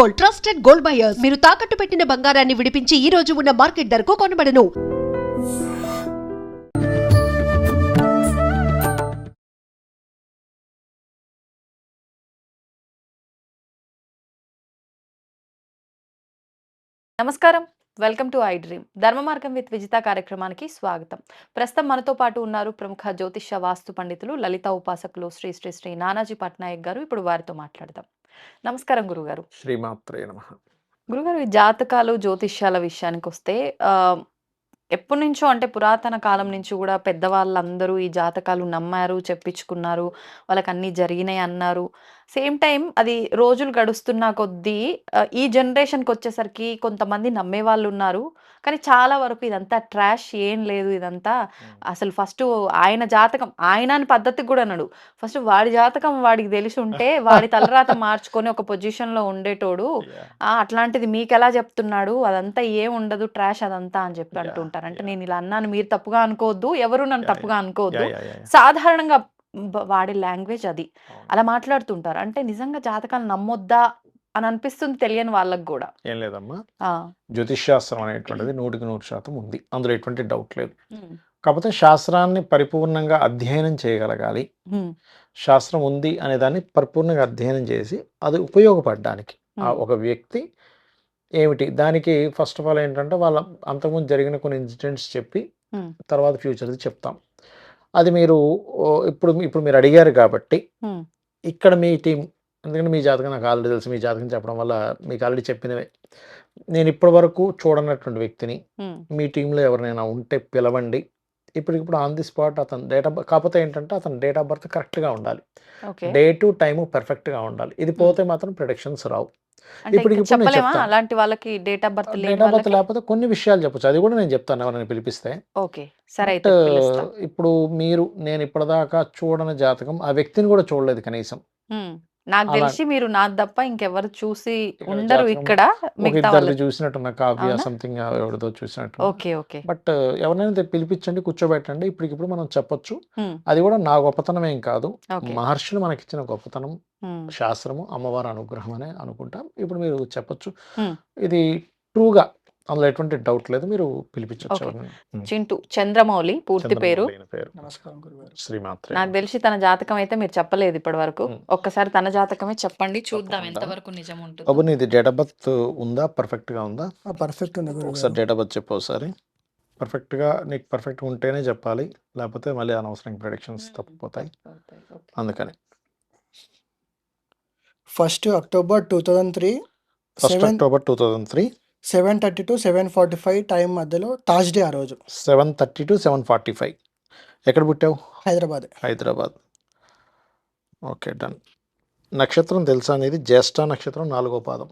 Gold trusted gold buyers. మీరు తాకట్టు పెట్టిన బంగారాన్ని విడిపించి ఈ రోజు ఉన్న మార్కెట్ ధరకు కొనబడను. నమస్కారం. Welcome to I dream. ధర్మ మార్గం విత్ విజిత కార్యక్రమానికి స్వాగతం. ప్రస్తుతం మనతో పాటు ఉన్నారు ప్రముఖ జ్యోతిష వాస్తు పండితులు లలిత ఉపాసకులు శ్రీ శ్రీ శ్రీ నానాజీ పట్నాయక్ గారు. ఇప్పుడు వారితో మాట్లాడదాం. నమస్కారం గురుగారు. శ్రీమాత్రే నమ. గురుగారు ఈ జాతకాలు జ్యోతిష్యాల విషయానికి వస్తే ఆ, ఎప్పటి నుంచో అంటే పురాతన కాలం నుంచి కూడా పెద్దవాళ్ళందరూ ఈ జాతకాలు నమ్మారు చెప్పించుకున్నారు వాళ్ళకి అన్నీ జరిగినాయి అన్నారు. సేమ్ టైం అది రోజులు గడుస్తున్న కొద్దీ ఈ జనరేషన్కి వచ్చేసరికి కొంతమంది నమ్మే వాళ్ళు ఉన్నారు కానీ చాలా వరకు ఇదంతా ట్రాష్ ఏం లేదు ఇదంతా. అసలు ఫస్ట్ ఆయన జాతకం ఆయన అని పద్ధతికి కూడా అన్నాడు ఫస్ట్ వాడి జాతకం వాడికి తెలిసి ఉంటే వాడి తలరాత మార్చుకొని ఒక పొజిషన్లో ఉండేటోడు ఆ అట్లాంటిది మీకు ఎలా చెప్తున్నాడు? అదంతా ఏం ఉండదు ట్రాష్ అదంతా అని చెప్పి అంటుంటారు. అంటే. నేను ఇలా అన్నాను మీరు తప్పుగా అనుకోవద్దు ఎవరు నన్ను తప్పుగా అనుకోవద్దు. సాధారణంగా వాడే లాంగ్వేజ్ అది. అలా మాట్లాడుతుంటారు. అంటే నిజంగా జాతకాలు నమ్మొద్దా? అని అనిపిస్తుంది తెలియని వాళ్ళకి కూడా. ఏం లేదమ్మా. జ్యోతిష్ శాస్త్రం అనేటువంటిది నూటికి నూరు శాతం ఉంది. అందులో ఎటువంటి డౌట్ లేదు. కాకపోతే శాస్త్రాన్ని పరిపూర్ణంగా అధ్యయనం చేయగలగాలి. శాస్త్రం ఉంది అనే దాన్ని పరిపూర్ణంగా అధ్యయనం చేసి అది ఉపయోగపడడానికి ఆ ఒక వ్యక్తి ఏమిటి? దానికి ఫస్ట్ ఆఫ్ ఆల్ ఏంటంటే వాళ్ళ అంతకుముందు జరిగిన కొన్ని ఇన్సిడెంట్స్ చెప్పి తర్వాత ఫ్యూచర్ది చెప్తాం. అది మీరు ఇప్పుడు ఇప్పుడు మీరు అడిగారు కాబట్టి ఇక్కడ మీ టీం ఎందుకంటే మీ జాతకం నాకు ఆల్రెడీ తెలుసు. మీ జాతకం చెప్పడం వల్ల మీకు ఆల్రెడీ చెప్పినవే. నేను ఇప్పటి వరకు చూడనటువంటి వ్యక్తిని మీ టీంలో ఎవరినైనా ఉంటే పిలవండి. ఇప్పటికిప్పుడు ఆన్ ది స్పాట్ అతను డేట్ ఆఫ్ కాకపోతే ఏంటంటే అతను డేట్ ఆఫ్ బర్త్ కరెక్ట్గా ఉండాలి. డే టు టైము పర్ఫెక్ట్గా ఉండాలి. ఇది పోతే మాత్రం ప్రొడిక్షన్స్ రావు. అలాంటి వాళ్ళకి date of birth date of birth లేకపోతే కొన్ని విషయాలు చెప్పొచ్చు. అది కూడా నేను చెప్తాను ఎవరైనా పిలిపిస్తే. ఓకే. సరే ఇప్పుడు మీరు నేను ఇప్పటిదాకా చూడని జాతకం ఆ వ్యక్తిని కూడా చూడలేదు కనీసం. నాకు తెలిసి మీరు నా తప్ప ఇంకెవరు చూసి ఉండరు ఇక్కడ ఒక మిగతా ఇద్దరిది వాళ్ళు చూసినట్టున్న కావ్య? సంథింగ్ ఎవరిదో చూసినట్టు ఓకే ఓకే. బట్ ఎవరినైనా తె- పిలిపించండి కూర్చోబెట్టండి ఇప్పటికిప్పుడు మనం చెప్పొచ్చు. అది కూడా నా గొప్పతనం ఏం కాదు మహర్షులు మనకిచ్చిన గొప్పతనం శాస్త్రము అమ్మవారి అనుగ్రహం అనే అనుకుంటాం. ఇప్పుడు మీరు చెప్పొచ్చు. ఇది ట్రూగా అందులో ఎటువంటి డౌట్ లేదు. మీరు పిలిపించవచ్చు. చింటూ చంద్రమౌళి పూర్తి పేరు. శ్రీమాత్రే. నాకు తెలిసి తన జాతకం అయితే మీరు చెప్పలేదు ఇప్పటి వరకు. ఒక్కసారి తన జాతకమే చెప్పండి. చూద్దాం. ఎంతవరకు నిజం ఉంటుంది. బాబు నీది డేట్ ఆఫ్ బర్త్ ఉందా? పర్ఫెక్ట్గా ఉందా? పర్ఫెక్ట్ ఉంది ఒకసారి డేట్ ఆఫ్ బర్త్ చెప్పు ఒకసారి. పర్ఫెక్ట్గా నీకు పర్ఫెక్ట్ ఉంటేనే చెప్పాలి. లేకపోతే మళ్ళీ అనవసరం ప్రిడిక్షన్స్. తప్పిపోతాయి. అందుకని. First October two thousand three first October two thousand three seven thirty to seven forty five time మధ్యలో థర్స్ డే ఆ రోజు. Seven thirty to seven forty five. ఎక్కడ పుట్టావు? హైదరాబాద్. హైదరాబాద్. Okay done. నక్షత్రం తెలుసా అనేది జ్యేష్ఠ నక్షత్రం నాలుగో పాదం.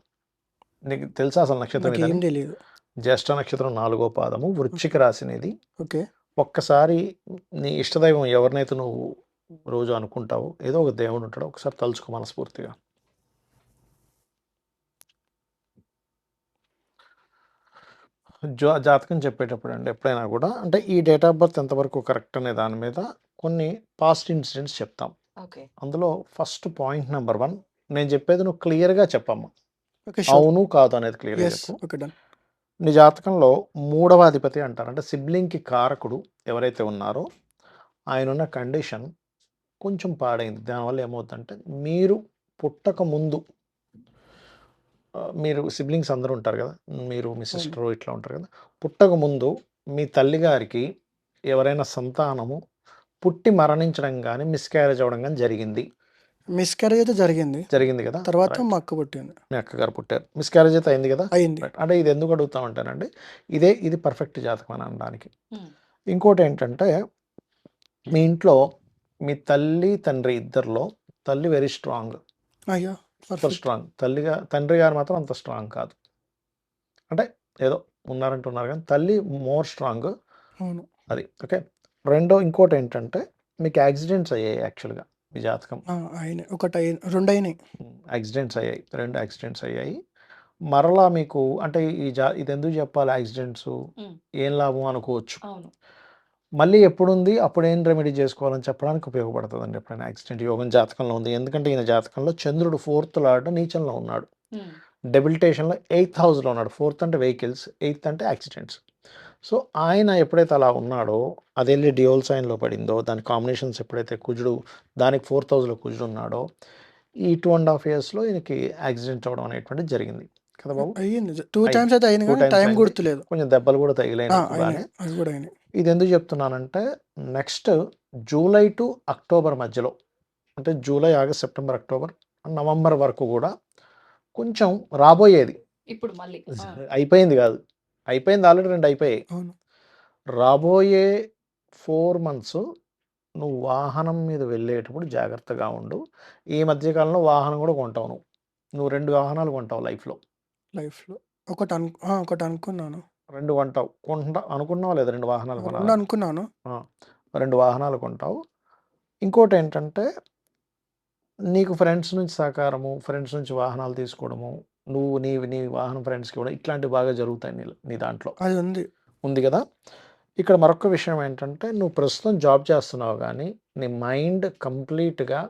నీకు తెలుసా అసలు నక్షత్రం నాకు ఏం ఇదని? తెలియదు జ్యేష్ఠ నక్షత్రం నాలుగో పాదము వృశ్చిక రాశి అనేది ఓకే. ఒక్కసారి నీ ఇష్టదైవం ఎవరినైతే నువ్వు రోజు అనుకుంటావో ఏదో ఒక దేవుడు ఉంటాడు ఒకసారి తలుచుకో మనస్ఫూర్తిగా. జా జాతకం చెప్పేటప్పుడు అండి ఎప్పుడైనా కూడా. అంటే ఈ డేట్ ఆఫ్ బర్త్ ఎంతవరకు కరెక్ట్ అనే దాని మీద కొన్ని పాస్ట్ ఇన్సిడెంట్స్ చెప్తాం. ఓకే. అందులో ఫస్ట్ పాయింట్ నెంబర్ వన్ నేను చెప్పేది నువ్వు క్లియర్గా చెప్పమ్మా. ఓకే అవును కాదు అనేది చెప్పు. డన్. నీ జాతకంలో మూడవ అధిపతి అంటారు. అంటే సిబ్లింగ్కి కారకుడు ఎవరైతే ఉన్నారో ఆయన ఉన్న కండిషన్ కొంచెం పాడైంది. దానివల్ల ఏమవుతుందంటే మీరు పుట్టక ముందు మీరు సిబ్లింగ్స్ అందరూ ఉంటారు కదా? మీరు మీ సిస్టర్ ఇట్లా ఉంటారు కదా? పుట్టక ముందు మీ తల్లిగారికి ఎవరైనా సంతానము పుట్టి మరణించడం కానీ మిస్క్యారేజ్ అవ్వడం కానీ జరిగింది. మిస్క్యారేజ్ అయితే జరిగింది. జరిగింది కదా? తర్వాత. మా అక్క పుట్టింది. మీ అక్కగారు పుట్టారు. మిస్క్యారేజ్ అయితే అయింది కదా? అయింది. అంటే ఇది ఎందుకు అడుగుతా ఉంటానంటే ఇదే ఇది పర్ఫెక్ట్ జాతకం అని అనడానికి. ఇంకోటి ఏంటంటే మీ ఇంట్లో మీ తల్లి తండ్రి ఇద్దరిలో తల్లి వెరీ స్ట్రాంగ్ అయ్యో! Perfect strong. తల్లిగా తండ్రి గారు మాత్రం అంత స్ట్రాంగ్ కాదు. అంటే ఏదో ఉన్నారంటున్నారు కానీ తల్లి మోర్ స్ట్రాంగ్ అవును. అది. ఓకే? రెండో ఇంకోటి ఏంటంటే మీకు యాక్సిడెంట్స్ అయ్యాయి యాక్చువల్గా మీ జాతకం. ఒకటి రెండు అయినాయి యాక్సిడెంట్స్ అయ్యాయి. రెండు యాక్సిడెంట్స్ అయ్యాయి. మరలా మీకు అంటే ఈ జా ఇది ఎందుకు చెప్పాలి యాక్సిడెంట్స్? ఏం లాభం అనుకోవచ్చు? అవును. మళ్ళీ ఎప్పుడుంది అప్పుడు ఏం రెమెడీ చేసుకోవాలని చెప్పడానికి ఉపయోగపడుతుందండి ఎప్పుడైనా యాక్సిడెంట్ యోగం జాతకంలో ఉంది ఎందుకంటే ఈయన జాతకంలో చంద్రుడు ఫోర్త్ లార్డ్ నీచంలో ఉన్నాడు. డెబిలిటేషన్‌లో ఎయిత్ హౌస్‌లో ఉన్నాడు. ఫోర్త్ అంటే వెహికల్స్, ఎయిత్ అంటే యాక్సిడెంట్స్. సో, ఆయన ఎప్పుడైతే అలా ఉన్నాడో, అదెళ్ళి డ్యూయల్ సైన్‌లో పడిందో, దాని కాంబినేషన్స్ ఎప్పుడైతే కుజుడు దానికి ఫోర్త్ హౌస్‌లో కుజుడు ఉన్నాడో, ఈ 2 ½ ఇయర్స్‌లో ఈయనకి యాక్సిడెంట్ అవ్వడం అనేటువంటిది జరిగింది. కదా బాబు? అయ్యింది. 2 అయింది. టైమ్స్ అయితే అయింది 2 గానీ టైమ్స్ టైం. గుర్తులేదు. కొంచెం దెబ్బలు కూడా! నీకు బానే. అయినాయి. అవి గూడా అయినాయి. ఇది ఎందుకు చెప్తున్నానంటే, నెక్స్ట్ జూలై టు అక్టోబర్ మధ్యలో అంటే July, August, September, October, November వరకు గూడా కొంచెం రాబోయేది. ఇప్పుడు మళ్ళీ. అయిపోయింది గాదు. అయిపోయింది ఆల్రెడీ 2 అయిపోయాయి. రాబోయే 4 మంత్స్ నువ్వు వాహనం మీద వెళ్ళేటప్పుడు జాగ్రత్తగా ఉండు. ఈ మధ్య కాలంలో వాహనం గూడా కొంటావు నువ్వు. నువ్వు 2 వాహనాలు కొంటావు లైఫ్‌లో. లైఫ్‌లో. ఒకటి అను ఆ! ఒకటి అనుకున్నాను. 2 కొంటావు. కొంట అనుకున్నావా లేదా 2 వాహనాలు 2 కొనాలని? అనుకున్నాను. ఆ! 2 వాహనాలు కొంటావు. ఇంకోటేంటంటే నీకు ఫ్రెండ్స్ నుంచి సహకారము, ఫ్రెండ్స్ నుంచి వాహనాలు తీసుకోవడము, నువ్వు నీ నీ వాహనం ఫ్రెండ్స్‌కి ఇవ్వడం ఇట్లాంటివి బాగా జరుగుతాయి నీలో నీ దాంట్లో. అది ఉంది. ఉంది గదా! ఇక్కడ మరొక విషయం ఏంటంటే, నువ్వు ప్రస్తుతం జాబ్ చేస్తున్నావు గానీ, నీ మైండ్ కంప్లీట్‌గా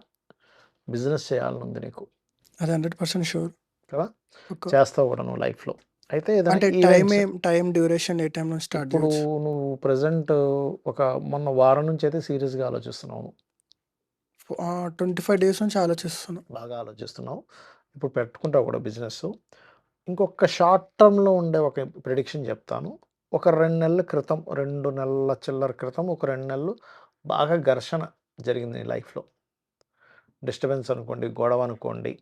బిజినెస్ చేయాలనుంది నీకు. అది 100% షూర్. కదా! చేస్తావు గూడా నువ్వు లైఫ్‌లో. అయితే అంటే టైం ఏం టైం డ్యూరేషన్ ఏ టైం నుంచి స్టార్ట్ ఇప్పుడు? నువ్వు ప్రెజెంట్ ఒక మొన్న వారం నుంచయితే సీరియస్‌గా ఆలోచిస్తున్నావు. ఆ! 25 డేస్ నుంచి ఆలోచిస్తున్నా. బాగా ఆలోచిస్తున్నావు. ఇప్పుడు పెట్టుకుంటావు కూడా బిజినెస్సు. ఇంకొక షార్ట్ టర్మ్‌లో ఉండే ఒక ప్రిడిక్షన్ చెప్తాను. ఒక 2 నెలల క్రితం, 2 నెలల చిల్లర క్రితం ఒక 2 నెలలు బాగా ఘర్షణ జరిగింది నీ లైఫ్‌లో. డిస్టర్బెన్స్ అనుకోండి, గొడవ అనుకోండి.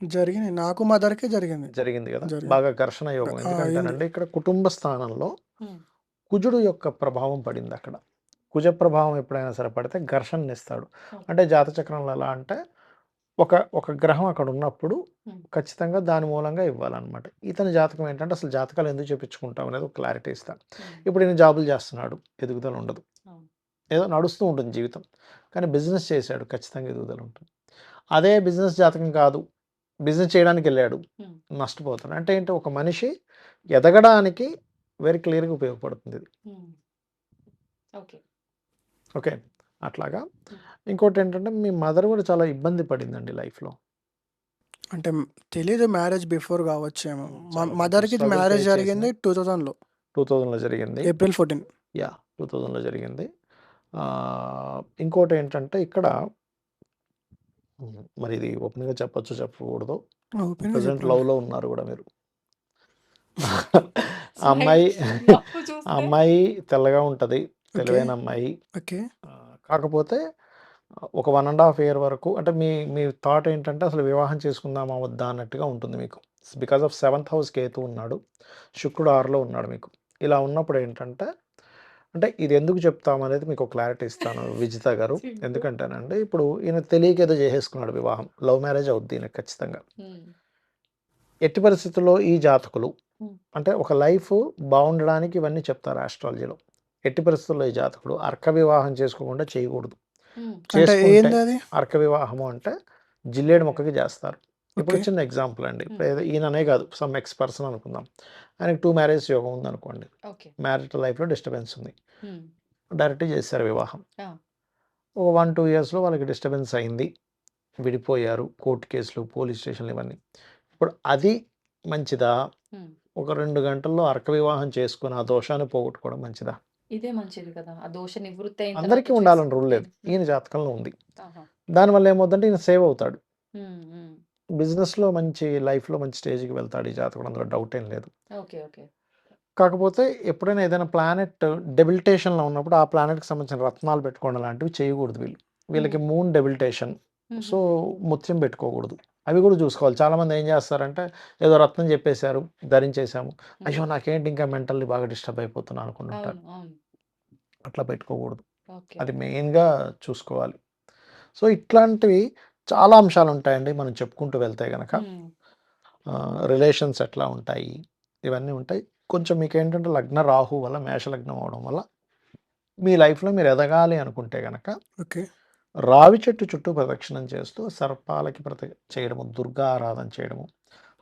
జరిగినాయి. నాకు మదర్‌కే జరిగింది. జరిగింది గదా! జరిగింది. బాగా ఘర్షణ యోగం. ఎందుకంటేనండి ఇక్కడ కుటుంబ స్థానంలో. కుజుడు యొక్క ప్రభావం పడిందక్కడ. కుజ ప్రభావం ఎప్పుడైనా సరే పడితే ఘర్షణనిస్తాడు. ఓకే. అంటే జాత చక్రంలో ఎలా అంటే ఒక ఒక గ్రహం అక్కడ ఉన్నప్పుడు. ఖచ్చితంగా దాని మూలంగా ఇవ్వాలనమాట. ఇతని జాతకం ఏంటంటే అసలు జాతకాలు ఎందుకు చెప్పించుకుంటాం అనేది ఒక క్లారిటీ ఇస్తా. హ్మ్. ఇప్పుడు ఈయన జాబులు చేస్తున్నాడు. ఎదుగుదల ఉండదు. ఏదో నడుస్తూ ఉంటుంది జీవితం. కానీ బిజినెస్ చేశాడు ఖచ్చితంగా ఎదుగుదల ఉంటుంది. అదే బిజినెస్ జాతకం కాదు. బిజినెస్ చేయడానికెళ్ళాడు. హ్మ్. నష్టపోతాడు. అంటే ఏంటి ఒక మనిషి ఎదగడానికి వెరీ క్లియర్‌గా ఉపయోగపడుతుంది ఇది. ఓకే. ఓకే. అట్లాగా. హ్మ్. ఇంకోటేంటంటే మీ మదర్ గూడా చాలా ఇబ్బంది పడిందండి లైఫ్‌లో. అంటే తెలీదు మ్యారేజ్ బిఫోర్ గావచ్చేమో. హ్మ్. మ చాలా కొంచెం మదర్‌కి మ్యారేజ్ జరిగింది చేసింది. 2000లో. 2000లో జరిగింది. ఏప్రిల్ 14. యాహ్! 2000లో జరిగింది. ఆహ్, ఇంకోటేంటంటే ఇక్కడ. మరి ఇది ఓపెన్‌గా చెప్పొచ్చో చెప్పకూడదో. ప్రెజెంట్ చెప్పండి. లవ్‌లో ఉన్నారు గూడా మీరు. అమ్మాయి అమ్మాయి తెల్లగా ఉంటది. తెలివైన అమ్మాయి. కాకపోతే ఒక 1 ½ ఇయర్ వరకు అంటే మీ మీ థాట్ ఏంటంటే అసలు వివాహం చేసుకుందామా? వద్దా? అన్నట్టుగా ఉంటుంది మీకు. Because of seventh house Ketu ఉన్నాడు. శుక్రుడు 6లో ఉన్నాడు మీకు. ఇలా ఉన్నప్పుడు ఏంటంటే అంటే ఇది ఎందుకు చెప్తామనేది మీకు క్లారిటీ ఇస్తాను విజిత గారు. ఎందుకంటేనండి ఇప్పుడు ఈయన తెలియక ఏదో చేసేసుకున్నాడు వివాహం. లవ్ మ్యారేజ్ అవుద్ది ఈయనకి ఖచ్చితంగా. ఎట్టి పరిస్థితుల్లో ఈ జాతకులు. అంటే ఒక లైఫ్ బావుండడానికి ఇవన్నీ చెప్తారు ఆస్ట్రాలజీలో. ఎట్టి పరిస్థితుల్లో ఈ జాతకుడు అర్క వివాహం చేసుకోకుండా చేయకూడదు. అర్క వివాహము అంటే జిల్లేడు మొక్కకి చేస్తారు. ఇప్పుడు. చిన్న ఎగ్జాంపుల్ అండి. ఇప్పుడు ఈయననే కాదు సమ్ ఎక్స్ పర్సన్ అనుకుందాం. ఆయనకి 2 మ్యారేజ్ యోగం ఉందనుకోండి. ఓకే. మ్యారిటల్ లైఫ్‌లో డిస్టర్బెన్స్ ఉంది. హ్మ్. డైరెక్ట్‌గా చేసేసారు వివాహం. ఒక 1, 2 ఇయర్స్‌లో వాళ్ళకి డిస్టర్బెన్స్ అయింది. విడిపోయారు. కోర్ట్ కేసులు, పోలీస్ స్టేషన్‌లు ఇవన్నీ. ఇప్పుడు అది మంచిదా? ఒక 2 గంటల్లో అర్క వివాహం చేసుకొని ఆ దోషాన్ని పోగొట్టుకోవడం మంచిదా? ఇదే మంచిది కదా! ఆ దోష నివృత్తి అందరికీ ఉండాలని రూల్ లేదు. ఈయన జాతకంలో ఉంది. దానివల్ల ఏమవుద్దంటే ఈయన సేవ్ అవుతాడు. బిజినెస్‌లో మంచి లైఫ్‌లో మంచి స్టేజ్‌కి వెళ్తాడు ఈ జాతకుడు. అందులో డౌట్ ఏం లేదు. ఓకే. ఓకే. కాకపోతే ఎప్పుడైనా ఏదైనా ప్లానెట్ డెబిలిటేషన్‌లో ఉన్నప్పుడు ఆ ప్లానెట్‌కి సంబంధించిన రత్నాలు పెట్టుకోవడం లాంటివి చేయకూడదు వీళ్ళు. వీళ్ళకి. Moon debilitation. సో. ముత్యం పెట్టుకోకూడదు. అవి కూడా చూసుకోవాలి. చాలామంది ఏం చేస్తారంటే ఏదో రత్నం చెప్పేసారు, ధరించేసాము. అయ్యో! నాకేంటి ఇంకా మెంటల్లీ బాగా డిస్టర్బ్ అయిపోతున్నా అనుకుంటుంటారు. అట్లా పెట్టుకోకూడదు. అది మెయిన్‌గా చూసుకోవాలి. సో, ఇట్లాంటివి చాలా అంశాలుంటాయండి మనం చెప్పుకుంటూ వెళ్తే. ఆహ్, రిలేషన్స్ ఎట్లా ఉంటాయి? ఇవన్నీ ఉంటాయి. కొంచెం మీకేంటంటే లగ్న రాహు వల్ల మేష లగ్నం అవ్వడం వల్ల మీ లైఫ్‌లో మీరు ఎదగాలి అనుకుంటే గనక ఓకే. రావి చెట్టు చుట్టూ ప్రదక్షిణం చేస్తూ సర్పాలకి ప్రత చేయడము, దుర్గా ఆరాధన చేయడము,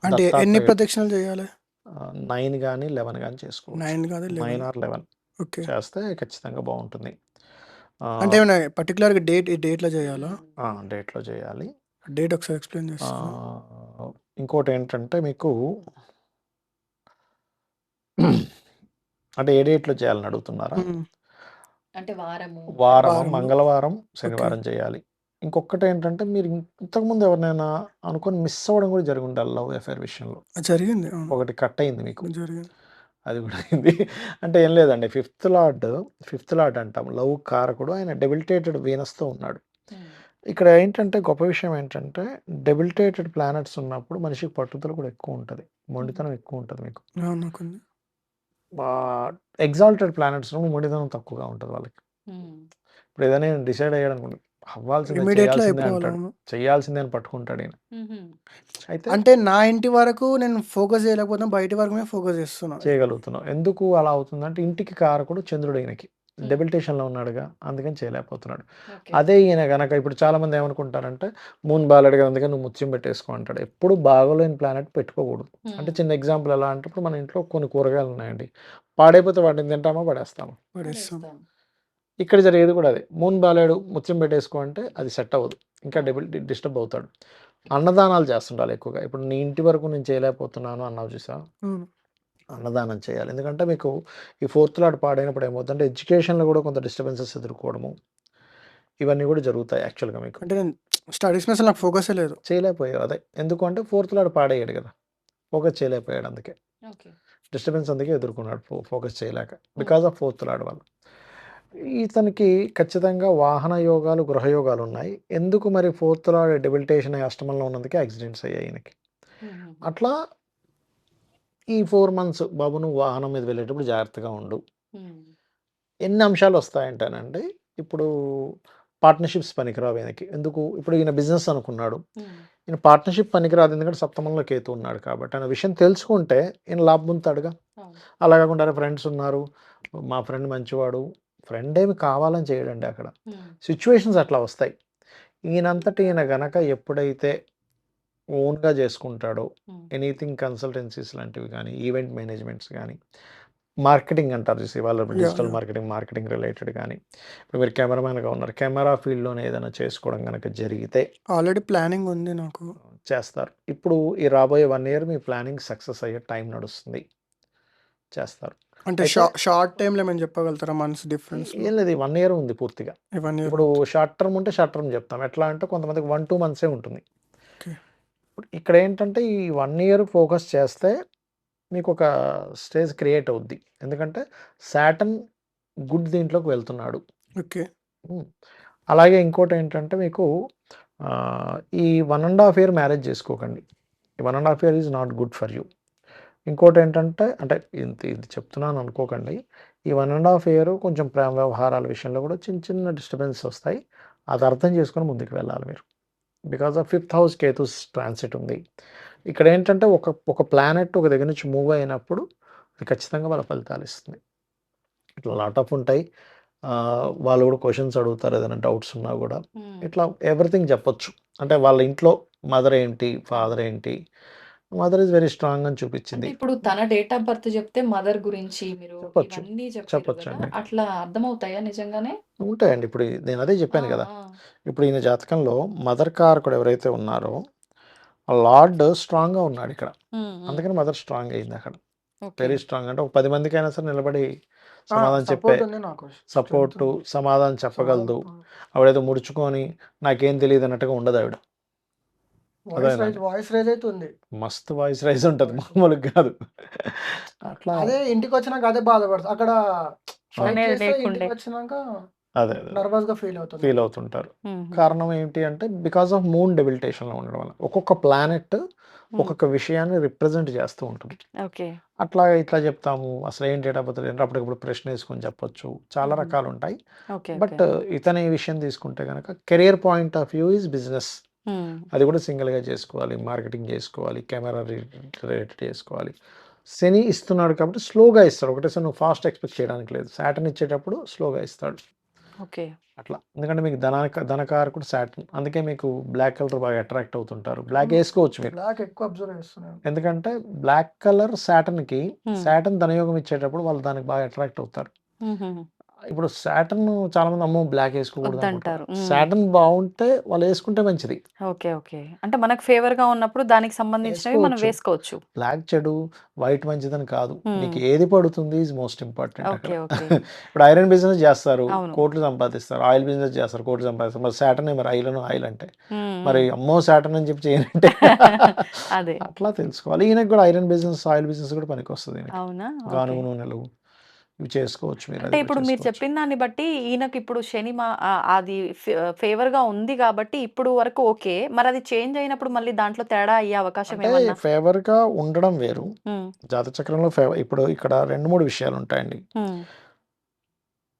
అంటే ఎన్ని ప్రదక్షిణలు చేయాలి? ఆహ్, 9 గాని, 11 గాని చేసుకోవచ్చు. 9 కాదు 9 11. Or 11 okay. చేస్తే ఖచ్చితంగా బావుంటుంది. అంటే ఏమైనా పర్టిక్యులర్‌గా డేట్ ఈ డేట్‌లో చేయాలా? డేట్‌లో చేయాలి. డేట్ ఒకసారి ఎక్స్ప్లెయిన్ ఆ, చేస్తాను ఇంకోటి ఏంటంటే మీకు అంటే ఏ డేట్లో చేయాలని అడుగుతున్నారా? అంటే వారము. వారం. మంగళవారం శనివారం చేయాలి. ఇంకొకటి ఏంటంటే మీరు ఇంతకుముందు ఎవరినైనా అనుకొని మిస్ అవ్వడం కూడా జరిగి ఉండాలి లవ్ అఫేర్ విషయంలో. జరిగింది. ఒకటి కట్ అయింది మీకు. జరిగింది. అది కూడా అయింది. అంటే ఏం లేదండి. ఫిఫ్త్ లార్డ్ ఫిఫ్త్ లార్డ్ అంటాం. లవ్ కారకుడు ఆయన డెబిలిటేటెడ్ వీనస్తో ఉన్నాడు. ఇక్కడ ఏంటంటే గొప్ప విషయం ఏంటంటే డెబిలిటేటెడ్ ప్లానెట్స్ ఉన్నప్పుడు మనిషికి పట్టుదల కూడా ఎక్కువ ఉంటుంది. మొండితనం ఎక్కువ ఉంటుంది మీకు. ఎగ్జాల్టెడ్ ప్లానెట్స్ మొండితనం తక్కువగా ఉంటుంది వాళ్ళకి. ఇప్పుడు ఏదైనా డిసైడ్ అయ్యాడు అనుకోండి అవ్వాల్సిందే చేయాల్సిందే అని పట్టుకుంటాడు ఈయన. అయితే అంటే నా ఇంటి వరకు నేను ఫోకస్ చేయలేకపోతే బయటి వరకు ఫోకస్ చేస్తున్నా. చేయగలుగుతున్నాం ఎందుకు అలా అవుతుందంటే ఇంటికి కారకుడు చంద్రుడు ఈయనకి. డెబిలిటేషన్లో ఉన్నాడుగా అందుకని చేయలేకపోతున్నాడు. అదే ఈయన గనక ఇప్పుడు చాలా మంది ఏమనుకుంటారంటే మూన్ బాగాలేడు కదా అందుకని నువ్వు ముత్యం పెట్టేసుకో అంటాడు. ఎప్పుడు బాగోలేని ప్లానెట్ పెట్టుకోకూడదు. అంటే చిన్న ఎగ్జాంపుల్ ఎలా అంటే ఇప్పుడు మన ఇంట్లో కొన్ని కూరగాయలు ఉన్నాయండి. పాడైపోతే వాటిని తింటామా? పడేస్తాము. పడేస్తాం. పడేస్తాం. ఇక్కడ జరిగేది కూడా అదే. మూన్ బాలేడు ముత్యం పెట్టేసుకో అంటే అది సెట్ అవ్వదు. ఇంకా డెబిల్ డిస్టర్బ్ అవుతాడు. అన్నదానాలు చేస్తుండాలి ఎక్కువగా. ఇప్పుడు నీ ఇంటి వరకు నేను చేయలేకపోతున్నాను అన్నావు చూసా. అన్నదానం చేయాలి. ఎందుకంటే మీకు ఈ ఫోర్త్ లాట్ పాడైనప్పుడు ఏమవుతుందంటే ఎడ్యుకేషన్లో కూడా కొంత డిస్టర్బెన్సెస్ ఎదుర్కోవడము ఇవన్నీ కూడా జరుగుతాయి యాక్చువల్గా మీకు. అంటే నేను స్టడీస్ మీద నాకు ఫోకస్ లేదు. చేయలేకపోయావు అదే. ఎందుకు అంటే ఫోర్త్ లాట్ పాడయ్యాడు కదా. ఫోకస్ చేయలేకపోయాడు అందుకే. ఓకే. డిస్టర్బెన్స్ అందుకే ఎదుర్కొన్నాడు ఫో ఫోకస్ చేయలేక. బికాజ్ ఆఫ్ ఫోర్త్ లాడ్ వల్ల. ఇతనికి ఖచ్చితంగా వాహన యోగాలు గృహయోగాలు ఉన్నాయి ఎందుకు మరి ఫోర్త్ లాడ్ డెబిలిటేషన్ అయ్యి అష్టమంలో ఉన్నందుకే యాక్సిడెంట్స్ అయ్యాయి ఈయనకి. అట్లా ఈ ఫోర్ మంత్స్ బాబు నువ్వు వాహనం మీద వెళ్ళేటప్పుడు జాగ్రత్తగా ఉండు. ఎన్ని అంశాలు వస్తాయంటానండి ఇప్పుడు పార్ట్నర్షిప్స్ పనికిరావు ఈయనకి ఎందుకు ఇప్పుడు ఈయన బిజినెస్ అనుకున్నాడు. ఈయన పార్ట్నర్షిప్ పనికిరాదు ఎందుకంటే సప్తమంలో కేతు ఉన్నాడు కాబట్టి అనే విషయం తెలుసుకుంటే ఈయన లాభం పొందుతాడుగా అవును. అలా కాకుండా ఫ్రెండ్స్ ఉన్నారు మా ఫ్రెండ్ మంచివాడు ఫ్రెండ్ ఏమి కావాలని చేయడండి అక్కడ. సిచ్యువేషన్స్ అట్లా వస్తాయి ఈయనంతటి ఈయన గనక ఎప్పుడైతే ఓన్గా చేసుకుంటాడో. ఎనీథింగ్ కన్సల్టెన్సీస్ లాంటివి కానీ ఈవెంట్ మేనేజ్మెంట్స్ కానీ మార్కెటింగ్ అంటారు చూసి వాళ్ళ డిజిటల్. మార్కెటింగ్ మార్కెటింగ్ రిలేటెడ్ కానీ ఇప్పుడు మీరు కెమెరామ్యాన్గా ఉన్నారు కెమెరా ఫీల్డ్లోనే ఏదైనా చేసుకోవడం కనుక జరిగితే ఆల్రెడీ ప్లానింగ్ ఉంది నాకు చేస్తారు ఇప్పుడు ఈ రాబోయే వన్ ఇయర్ మీ ప్లానింగ్ సక్సెస్ అయ్యే టైం నడుస్తుంది చేస్తారు అంటే షార్ట్ టైంలో ఏమైనా చెప్పగలుగుతారా మంత్స్ డిఫరెన్స్? ఏం లేదు వన్ ఇయర్ ఉంది పూర్తిగా. వన్ ఇయర్ ఇప్పుడు షార్ట్ టర్మ్ ఉంటే షార్ట్ టర్మ్ చెప్తాం. ఎట్లా అంటే కొంతమందికి వన్ టూ మంత్సే ఉంటుంది. ఇప్పుడు ఇక్కడ ఏంటంటే ఈ వన్ ఇయర్ ఫోకస్ చేస్తే మీకు ఒక స్టేజ్ క్రియేట్ అవుద్ది. ఎందుకంటే శాటన్ గుడ్ దీంట్లోకి వెళ్తున్నాడు. ఓకే. అలాగే ఇంకోటి ఏంటంటే మీకు ఈ one and half year marriage చేసుకోకండి. ఈ one and half year is not good for you. ఇంకోటి ఏంటంటే అంటే ఇంత ఇది చెప్తున్నాను అనుకోకండి. ఈ వన్ అండ్ హాఫ్ ఇయర్ కొంచెం ప్రేమ వ్యవహారాల విషయంలో కూడా చిన్న చిన్న డిస్టర్బెన్స్ వస్తాయి. అది అర్థం చేసుకొని ముందుకు వెళ్ళాలి మీరు. Because of fifth house Ketu's transit ఉంది. ఇక్కడ ఏంటంటే ఒక ఒక ప్లానెట్ ఒక దగ్గర నుంచి మూవ్ అయినప్పుడు అది ఖచ్చితంగా వాళ్ళ ఫలితాలు ఇస్తుంది. ఇట్లా లాట్ ఆఫ్ ఉంటాయి. వాళ్ళు కూడా క్వశ్చన్స్ అడుగుతారు ఏదైనా డౌట్స్ ఉన్నా కూడా. ఇట్లా ఎవ్రీథింగ్ చెప్పొచ్చు. అంటే వాళ్ళ ఇంట్లో మదర్ ఏంటి ఫాదర్ ఏంటి మదర్ ఇస్ వెరీ స్ట్రాంగ్ అని చూపించింది ఇప్పుడు తన డేట్ ఆఫ్ బర్త్ చెప్తే మదర్ గురించి మీరు చెప్పొచ్చు. ఇవన్నీ చెప్పారు చెప్పొచ్చు కదా అండి. అట్లా అర్థమవుతాయా నిజంగానే ఉంటాయండి ఇప్పుడు నేను అదే చెప్పాను కదా ఆ, ఇప్పుడు ఈయన జాతకంలో మదర్ కారకుడు ఎవరైతే ఉన్నారో ఆ లార్డ్ స్ట్రాంగ్గా ఉన్నాడు ఇక్కడ ఆ. ఉమ్, ఉమ్. అందుకని మదర్ స్ట్రాంగ్ అయింది అక్కడ ఓకే. వెరీ స్ట్రాంగ్ అంటే ఒక పది మందికి అయినా సరే నిలబడి సమాధానం చెప్పే సపోర్ట్ ఉంది నాకు సపోర్ట్ సమాధానం చెప్పగలదు ఆవిడేదో ముడుచుకొని నాకేం తెలియదు అన్నట్టుగా ఉండదు ఆవిడ వాయిస్? రైజ్ వాయిస్ రైజ్ అయితే ఉంది మస్తు వాయిస్ రైజ్ ఉంటుంది మామూలుగా కాదు. అట్లా అదే ఇంటికి వచ్చినాక అదే బాధపడుతుంది అక్కడ వచ్చినాక అదే. నర్వస్గా ఫీల్ అవుతుంది ఫీల్ అవుతుంటారు. కారణం ఏంటి అంటే బికాస్ ఆఫ్ మూన్ డెబిలిటేషన్లో ఉండడం వల్ల. ఒక్కొక్క ప్లానెట్. ఒక్కొక్క విషయాన్ని రిప్రజెంట్ చేస్తూ ఉంటుంది. ఓకే. అట్లా ఇట్లా చెప్తాము. అసలు ఏం డేట్ ఆఫ్ బర్త్ ఏంటి? అప్పటికప్పుడు ప్రశ్న వేసుకొని చెప్పొచ్చు. చాలా. రకాలు ఉంటాయి ఓకే బట్ ఇతని విషయం తీసుకుంటే కనుక career point of view is business. అది కూడా సింగిల్గా చేసుకోవాలి మార్కెటింగ్ చేసుకోవాలి కెమెరా రిలేటెడ్ చేసుకోవాలి. శని ఇస్తున్నాడు కాబట్టి స్లోగా ఇస్తాడు. ఒకటేసారి నువ్వు ఫాస్ట్ ఎక్స్పెక్ట్ చేయడానికి లేదు. సాటర్న్ ఇచ్చేటప్పుడు స్లోగా ఇస్తాడు. ఓకే. అట్లా. ఎందుకంటే మీకు ధనాక ధనకారకుడు సాటర్న్ అందుకే మీకు బ్లాక్ కలర్ బాగా అట్రాక్ట్ అవుతుంటారు. బ్లాక్. వేసుకోవచ్చు మీరు. బ్లాక్ ఎక్కువ అబ్జర్వ్ చేస్తున్నాను ఎందుకంటే బ్లాక్ కలర్ Hmm. సాటర్న్ ధనయోగం ఇచ్చేటప్పుడు వాళ్ళు దానికి బాగా అట్రాక్ట్ అవుతారు. ఇప్పుడు సాటర్న్ చాలా మంది అమ్మో బ్లాక్ వేసుకోకూడదు హ్మ్. సాటర్న్ బాగుంటే వాళ్ళు వేసుకుంటే మంచిది ఓకే. ఓకే. అంటే మనకు ఫేవర్‌గా ఉన్నప్పుడు దానికి సంబంధించినవి మనం వేసుకోవచ్చు. బ్లాక్ చెడు వైట్ మంచిదని కాదు నీకు. ఏది పడుతుంది ఈజ్ మోస్ట్ ఇంపార్టెంట్. ఇప్పుడు ఐరన్ బిజినెస్ చేస్తారు. కోట్లు సంపాదిస్తారు ఆయిల్ బిజినెస్ చేస్తారు కోట్లు సంపాదిస్తారు మరి సాటర్న్ మరి ఐరన్ ఆయిల్ అంటే. మరి. అమ్మో సాటర్న్ అని చెప్పి చేయనంటే అదే. అట్లా తెలుసుకోవాలి ఈయనకి కూడా ఐరన్ బిజినెస్ ఆయిల్ బిజినెస్ కూడా పనికి వస్తుంది? గానుగ. నూనెలు ఇవి చేసుకోవచ్చు మీరు అంటే అది కూడా ఇప్పుడు మీరు చేసుకోవచ్చు చెప్పిన దాన్ని బట్టి ఈయనకి ఇప్పుడు శని మా అది ఫే ఫేవర్‌గా ఉంది కాబట్టి ఇప్పుడు వరకు ఓకే. మరి అది చేంజ్ అయినప్పుడు మళ్ళీ దాంట్లో తేడా అయ్యే అవకాశం అంటే ఏమన్నా? ఫేవర్గా ఉండడం వేరు హ్మ్. జాతచక్రంలో ఫేవర్ ఇప్పుడు ఇక్కడ రెండు మూడు విషయాలు ఉంటాయండి.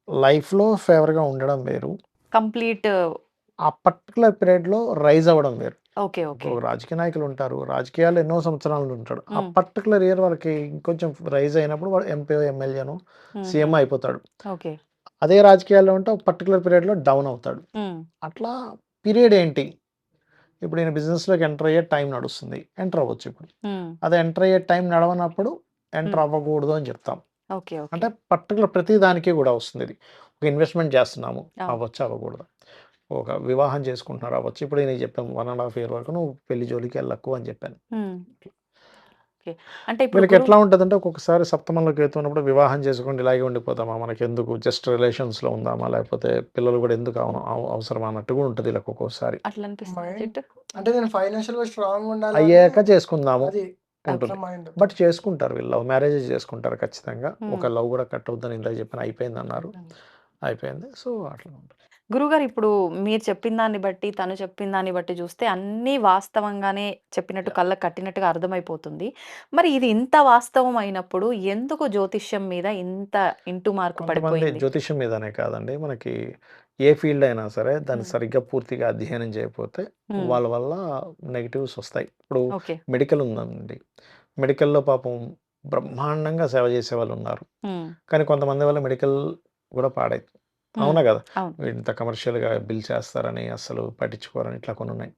లైఫ్లో ఫేవర్గా ఉండడం వేరు కంప్లీట్ ఆ పర్టికులర్ పీరియడ్లో రైజ్ అవ్వడం వేరు ఓకే. ఓకే. రాజకీయ నాయకులు ఉంటారు రాజకీయాలు ఎన్నో సంవత్సరాలు ఉంటాడు ఆ. పర్టికులర్ ఇయర్ వాళ్ళకి ఇంకొంచెం రైజ్ అయినప్పుడు వాడు ఎంపీ ఎమ్మెల్యేను సీఎం. అయిపోతాడు. అదే రాజకీయాల్లో ఉంటే ఒక పర్టికులర్ పీరియడ్లో డౌన్ అవుతాడు. అట్లా పీరియడ్ ఏంటి ఇప్పుడు ఈయన బిజినెస్లోకి ఎంటర్ అయ్యే టైం నడుస్తుంది ఎంటర్ అవ్వచ్చు ఇప్పుడు. అదే ఎంటర్ అయ్యే టైం నడవనప్పుడు ఎంటర్. అవ్వకూడదు అని చెప్తాం. అంటే పర్టికులర్ ప్రతి దానికి కూడా వస్తుంది ఇది ఒక ఇన్వెస్ట్మెంట్ చేస్తున్నాము. అవ్వచ్చు అవ్వకూడదు ఒక వివాహం చేసుకుంటున్నారు? అవ్వచ్చు ఇప్పుడు నేను చెప్పాను వన్ అండ్ హాఫ్ ఇయర్ వరకు నువ్వు పెళ్ళి జోలికి వెళ్ళకు అని చెప్పాను. అంటే ఇప్పుడు వీళ్ళకి ఎట్లా ఉంటుందంటే ఒక్కొక్కసారి సప్తమంలో కేతు ఉన్నప్పుడు వివాహం చేసుకోండి ఇలాగే ఉండిపోతామా? మనకి ఎందుకు? జస్ట్ రిలేషన్స్లో ఉందామా? లేకపోతే పిల్లలు కూడా ఎందుకు అవన అవ- అవసరమా? అన్నట్టు కూడా ఉంటుంది వీళ్ళకి ఒక్కొక్కసారి? అంటే నేను ఫైనాన్షియల్‌గా స్ట్రాంగ్ ఉండాలని అయ్యాక చేసుకుందాము. అది అట్లా ఉంటుంది మైండ్. బట్ చేసుకుంటారు వీళ్ళు. లవ్ మ్యారేజెస్ చేసుకుంటారు ఖచ్చితంగా. ఒక. లవ్ కూడా కట్ అవుతుందని ఇందాక చెప్పిన అయిపోయింది అన్నారు. అయిపోయింది. సో అట్లా ఉంటుంది. గురువుగారు ఇప్పుడు మీరు చెప్పిన దాన్ని బట్టి, తను చెప్పిన దాన్ని బట్టి చూస్తే అన్నీ వాస్తవంగానే చెప్పినట్టు Yeah. కళ్ళకి కట్టినట్టుగా అర్థమైపోతుంది. మరి ఇది ఇంత వాస్తవం అయినప్పుడు ఎందుకు జ్యోతిష్యం మీద ఇంత ఇంటూ మార్క్ కొంతమంది పడిపోయింది? జ్యోతిష్యం మీదనే కాదండి మనకి ఏ ఫీల్డ్ అయినా సరే దాన్ని హ్మ్. సరిగ్గా పూర్తిగా అధ్యయనం చేయకపోతే హ్మ్. వాళ్ళ వల్ల నెగిటివ్స్ వస్తాయి ఇప్పుడు ఓకే. మెడికల్ ఉందండి మెడికల్లో పాపం బ్రహ్మాండంగా సేవ చేసే వాళ్ళు ఉన్నారు హ్మ్. కానీ కొంతమంది వల్ల మెడికల్ కూడా పాడైంది. అవునా కదా. ఇంత కమర్షియల్గా బిల్ చేస్తారని అసలు పట్టించుకోరని ఇట్లా కొన్ని ఉన్నాయి.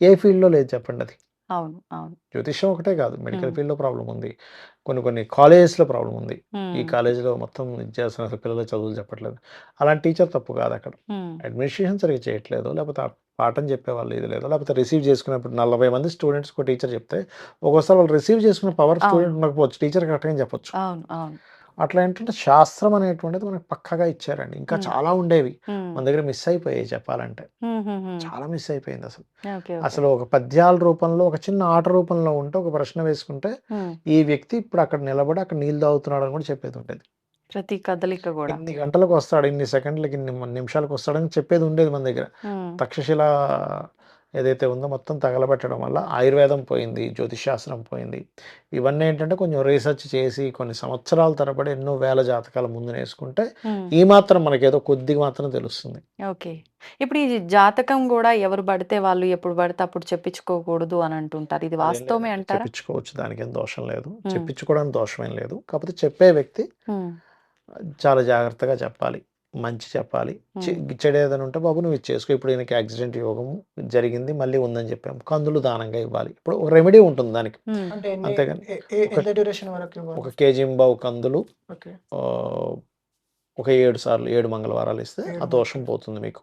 ఏ ఫీల్డ్లో లేదు చెప్పండి అది అవును. అవును. జ్యోతిష్యం ఒకటే కాదు మెడికల్ హ్మ్. ఫీల్డ్లో ప్రాబ్లం ఉంది కొన్ని కొన్ని కాలేజెస్లో ప్రాబ్లం ఉంది ఈ హ్మ్. కాలేజీలో మొత్తం చేస్తున్న అసలు పిల్లలు చదువులు చెప్పట్లేదు అలాంటి టీచర్ తప్పు కాదు అక్కడ. అడ్మినిస్ట్రేషన్ సరిగ్గా చేయట్లేదు లేకపోతే పాఠం చెప్పేవాళ్ళు ఇది లేదు లేకపోతే రిసీవ్ చేసుకున్నప్పుడు నలభై మంది స్టూడెంట్స్ ఒక టీచర్ చెప్తే ఒక్కోసారి వాళ్ళు రిసీవ్ చేసుకునే పవర్. స్టూడెంట్ ఉండకపోవచ్చు టీచర్ కరెక్ట్గా చెప్పొచ్చు అవును. అవును. అట్లా ఏంటంటే శాస్త్రం అనేటువంటిది మనకు పక్కగా ఇచ్చారండి ఇంకా. చాలా ఉండేవి. మన దగ్గర మిస్ అయిపోయాయి చెప్పాలంటే. చాలా మిస్ అయిపోయింది అసలు. అసలు ఒక పద్యాల రూపంలో ఒక చిన్న ఆట రూపంలో ఉంటే ఒక ప్రశ్న వేసుకుంటే. ఈ వ్యక్తి ఇప్పుడు అక్కడ నిలబడి అక్కడ నీళ్ళు తాగుతున్నాడు అని కూడా చెప్పేది ఉండేది ప్రతి కదలిక గూడా. ఇన్ని గంటలకు వస్తాడు ఇన్ని సెకండ్లకి ఇన్ని నిమిషాలకు వస్తాడని చెప్పేది ఉండేది మన దగ్గర. తక్షశిల ఏదైతే ఉందో మొత్తం తగలబెట్టడం వల్ల ఆయుర్వేదం పోయింది జ్యోతిషాస్త్రం పోయింది ఇవన్నీ ఏంటంటే కొంచెం రీసెర్చ్ చేసి కొన్ని సంవత్సరాల తరబడి ఎన్నో వేల జాతకాల ముందు వేసుకుంటే. ఈ మాత్రం మనకేదో కొద్దిగా మాత్రం తెలుస్తుంది ఓకే. ఇప్పుడు ఈ జాతకం గూడా ఎవరు బడితే వాళ్ళు ఎప్పుడు బడితే అప్పుడు చెప్పించుకోకూడదు అని అంటుంటారు. ఇది వాస్తవమే అంటారా? చెప్పించుకోవచ్చు దానికి ఏం దోషం లేదు. చెప్పించుకోవడానికి దోషం ఏం లేదు కాకపోతే చెప్పే వ్యక్తి. చాలా జాగ్రత్తగా చెప్పాలి మంచి చెప్పాలి. చెడు ఏదైనా ఉంటే బాబు నువ్వు ఇది చేసుకో ఇప్పుడు ఈయనకి యాక్సిడెంట్ యోగం జరిగింది మళ్ళీ ఉందని చెప్పాము కందులు దానంగా ఇవ్వాలి ఇప్పుడు ఒక రెమెడీ ఉంటుంది దానికి అంతేగాని ఒక ఎంత డ్యూరేషన్ వరకు ఒక ఇవ్వాలి? కేజీ బావు కందులు ఓకే. ఆ, ఒక ఏడు సార్లు ఏడు మంగళవారాలు ఇస్తే ఆ 7 దోషం. పోతుంది మీకు.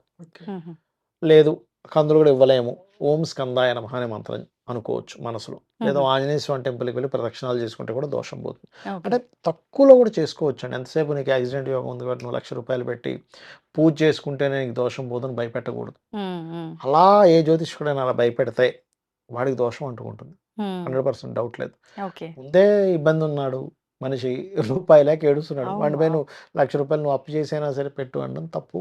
లేదు కందులు కూడా ఇవ్వలేము ఓం స్కందాయ నమః అనే మంత్రం అనుకోవచ్చు మనసులో లేదా. ఆంజనేయ స్వామి టెంపుల్కి వెళ్ళి ప్రదక్షిణాలు చేసుకుంటే కూడా దోషం పోతుంది. అంటే తక్కువలో కూడా చేసుకోవచ్చు అండి ఎంతసేపు నీకు యాక్సిడెంట్ యోగం ఉంది కాబట్టి నువ్వు లక్ష రూపాయలు పెట్టి పూజ చేసుకుంటేనే నీకు దోషం పోతుంది భయపెట్టకూడదు. అలా ఏ జ్యోతిష్కుడైనా అలా భయపెడితే వాడికి దోషం అంటుకుంటుంది. హండ్రెడ్ పర్సెంట్ డౌట్ లేదు ఓకే. ముందే ఇబ్బంది ఉన్నాడు మనిషి రూపాయి లేక ఏడుస్తున్నాడు అవును. నువ్వు లక్ష రూపాయలు నువ్వు అప్పు చేసైనా సరే పెట్టు అనడం తప్పు.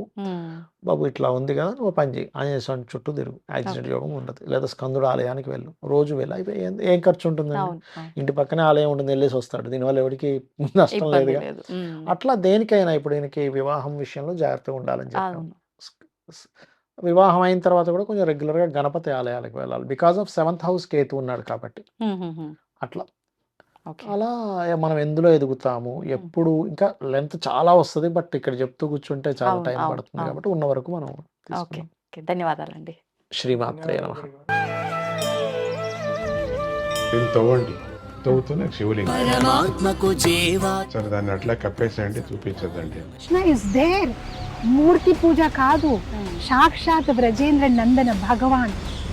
బాబు ఇట్లా ఉంది కదా నువ్వు పని చేయి ఆంజనేయ స్వామి చుట్టూ తిరుగు యాక్సిడెంట్. యోగం ఉండదు లేదా స్కందుడు ఆలయానికి వెళ్ళు రోజు వెళ్ళు అయిపోయి ఏం- ఖర్చు ఉంటుందండి. అవును. ఇంటి పక్కనే ఆలయం ఉంటుంది వెళ్ళేసి వస్తాడు దీనివల్ల ఎవరికి నష్టం లేదుగా లేదు. అట్లా దేనికైనా ఇప్పుడు ఈయనకి వివాహం విషయంలో జాగ్రత్తగా ఉండాలని స్- వివాహం అయిన తర్వాత కూడా కొంచెం రెగ్యులర్గా గణపతి ఆలయాలకు వెళ్ళాలి because of seventh house Ketu ఉన్నాడు కాబట్టి. అట్లా. అలా మనం ఎందులో ఎదుగుతాము. ఎప్పుడు ఇంకా లెంత్ చాలా వస్తుంది బట్ ఇక్కడ చెప్తూ కూర్చుంటే చాలా. టైం. పడుతుంది. కాబట్టి ఉన్న వరకు మనం ఓకే. ధన్యవాదాలండి. శ్రీమాత్రే నమః. దీన్ని తవ్వండి తవ్వుతూనే శివలింగం పరమాత్మకు చేవా సరే దాన్ని అట్లా కప్పేసేయండి చూపించదండి కృష్ణ ఇస్ దేర్ మూర్తి పూజ కాదు సాక్షాత్ బ్రజేంద్ర నందన భగవాన్